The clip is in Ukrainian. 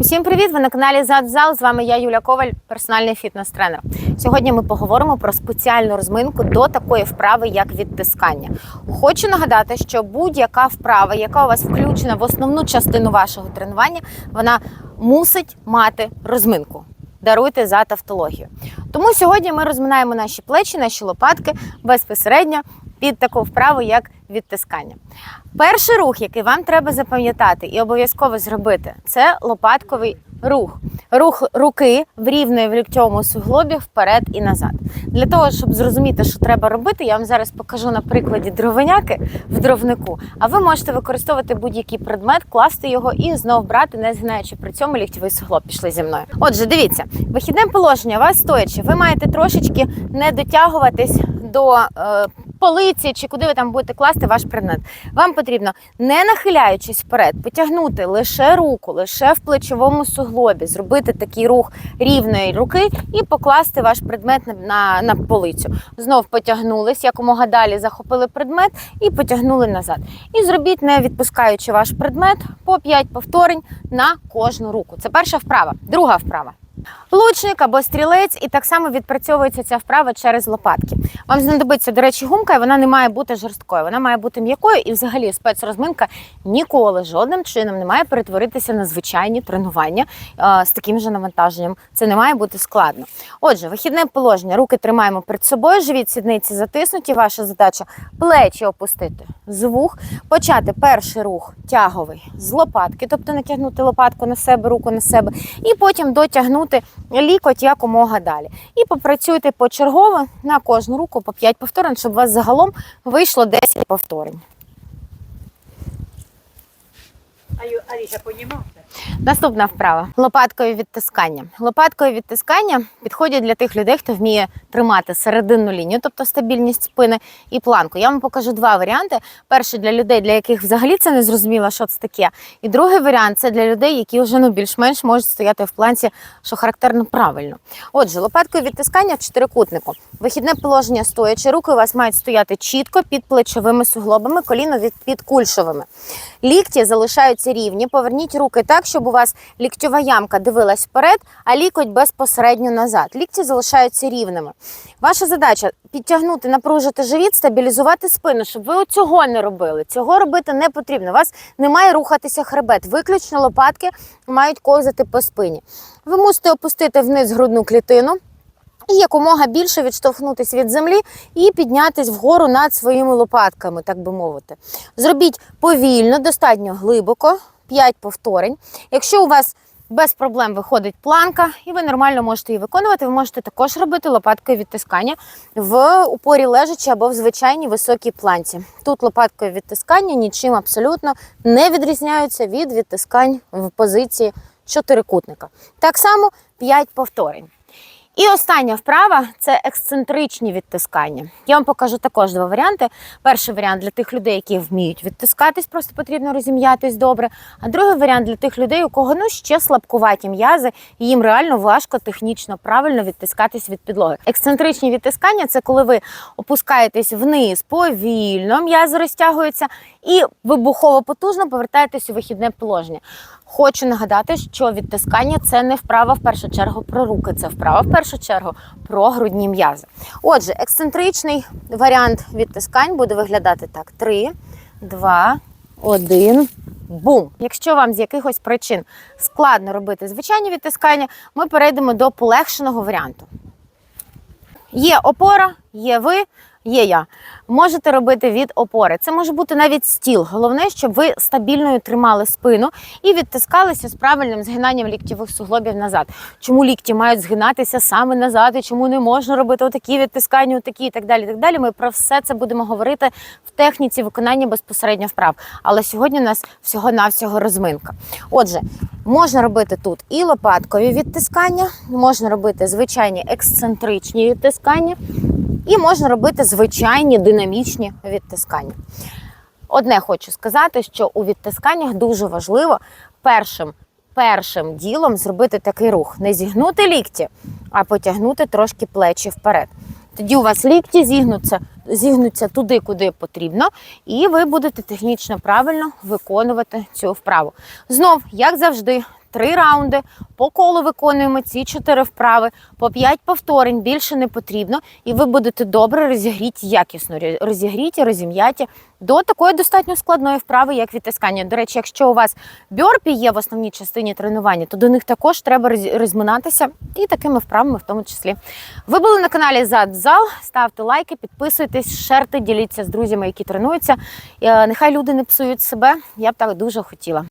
Усім привіт! Ви на каналі Задзал. З вами я, Юля Коваль, персональний фітнес-тренер. Сьогодні ми поговоримо про спеціальну розминку до такої вправи, як відтискання. Хочу нагадати, що будь-яка вправа, яка у вас включена в основну частину вашого тренування, вона мусить мати розминку. Даруйте за тавтологію. Тому сьогодні ми розминаємо наші плечі, наші лопатки безпосередньо під таку вправу, як відтискання. Перший рух, який вам треба запам'ятати і обов'язково зробити, це лопатковий рух. Рух руки в рівної в ліктьовому суглобі вперед і назад. Для того, щоб зрозуміти, що треба робити, я вам зараз покажу на прикладі дровиняки в дровнику. А ви можете використовувати будь-який предмет, класти його і знов брати, не згинаючи при цьому ліктьовий суглоб. Пішли зі мною. Отже, дивіться, вихідне положення у вас стоячи. Ви маєте трошечки не дотягуватись до е, полиці чи куди ви там будете класти ваш предмет. Вам потрібно, не нахиляючись вперед, потягнути лише руку, лише в плечовому суглобі, зробити такий рух рівної руки і покласти ваш предмет на, на, полицю. Знов потягнулись, якомога далі захопили предмет і потягнули назад. І зробіть, не відпускаючи ваш предмет, по 5 повторень на кожну руку. Це перша вправа. Друга вправа. Лучник або стрілець, і так само відпрацьовується ця вправа через лопатки. Вам знадобиться, до речі, гумка, і вона не має бути жорсткою, вона має бути м'якою, і взагалі спецрозминка ніколи жодним чином не має перетворитися на звичайні тренування е, з таким же навантаженням. Це не має бути складно. Отже, вихідне положення. Руки тримаємо перед собою, живіт сідниці затиснуті. Ваша задача плечі опустити з вух, почати перший рух тяговий з лопатки, тобто натягнути лопатку на себе, руку на себе, і потім дотягнути лікоть якомога далі. І попрацюйте почергово на кожну руку по 5 повторень, щоб у вас загалом вийшло 10 повторень. А Аріша понімав? Наступна вправа лопаткою відтискання. Лопаткою відтискання підходять для тих людей, хто вміє тримати серединну лінію, тобто стабільність спини і планку. Я вам покажу два варіанти. Перший для людей, для яких взагалі це не зрозуміло, що це таке. І другий варіант це для людей, які вже ну більш-менш можуть стояти в планці, що характерно правильно. Отже, лопаткою відтискання в чотирикутнику. Вихідне положення стоячи. Руки у вас мають стояти чітко під плечовими суглобами, коліно під кульшовими. Лікті залишаються рівні. Поверніть руки так, щоб у вас ліктьова ямка дивилась вперед, а лікоть безпосередньо назад. Лікті залишаються рівними. Ваша задача підтягнути, напружити живіт, стабілізувати спину, щоб ви цього не робили. Цього робити не потрібно. У вас не має рухатися хребет. Виключно лопатки мають ковзати по спині. Ви мусите опустити вниз грудну клітину. І якомога більше відштовхнутися від землі і піднятись вгору над своїми лопатками, так би мовити. Зробіть повільно, достатньо глибоко, 5 повторень. Якщо у вас без проблем виходить планка, і ви нормально можете її виконувати, ви можете також робити лопаткою відтискання в упорі лежачі або в звичайній високій планці. Тут лопаткою відтискання нічим абсолютно не відрізняються від відтискань в позиції чотирикутника. Так само 5 повторень. І остання вправа це ексцентричні відтискання. Я вам покажу також два варіанти. Перший варіант для тих людей, які вміють відтискатись, просто потрібно розім'ятись добре. А другий варіант для тих людей, у кого ну ще слабкуваті м'язи, і їм реально важко технічно правильно відтискатись від підлоги. Ексцентричні відтискання це коли ви опускаєтесь вниз повільно, м'язи розтягуються і вибухово потужно повертаєтесь у вихідне положення. Хочу нагадати, що відтискання це не вправа в першу чергу про руки, це вправа в першу чергу про грудні м'язи. Отже, ексцентричний варіант відтискань буде виглядати так: 3, 2, 1, бум. Якщо вам з якихось причин складно робити звичайні відтискання, ми перейдемо до полегшеного варіанту. Є опора, є ви, є я. Можете робити від опори. Це може бути навіть стіл. Головне, щоб ви стабільною тримали спину і відтискалися з правильним згинанням ліктєвих суглобів назад. Чому лікті мають згинатися саме назад, і чому не можна робити отакі відтискання, отакі і так далі. Так далі. Ми про все це будемо говорити в техніці виконання безпосередньо вправ. Але сьогодні у нас всього-навсього розминка. Отже, можна робити тут і лопаткові відтискання, можна робити звичайні ексцентричні відтискання, і можна робити звичайні динамічні відтискання. Одне хочу сказати, що у відтисканнях дуже важливо першим, першим ділом зробити такий рух: не зігнути лікті, а потягнути трошки плечі вперед. Тоді у вас лікті зігнуться, зігнуться туди, куди потрібно, і ви будете технічно правильно виконувати цю вправу. Знов, як завжди, три раунди. По колу виконуємо ці чотири вправи, по 5 повторень більше не потрібно, і ви будете добре розігріті, якісно розігріті, розім'яті до такої достатньо складної вправи, як відтискання. До речі, якщо у вас бьорпі є в основній частині тренування, то до них також треба розминатися і такими вправами в тому числі. Ви були на каналі Задзал. Ставте лайки, підписуйтесь, шерте, діліться з друзями, які тренуються. Е, Нехай люди не псують себе. Я б так дуже хотіла.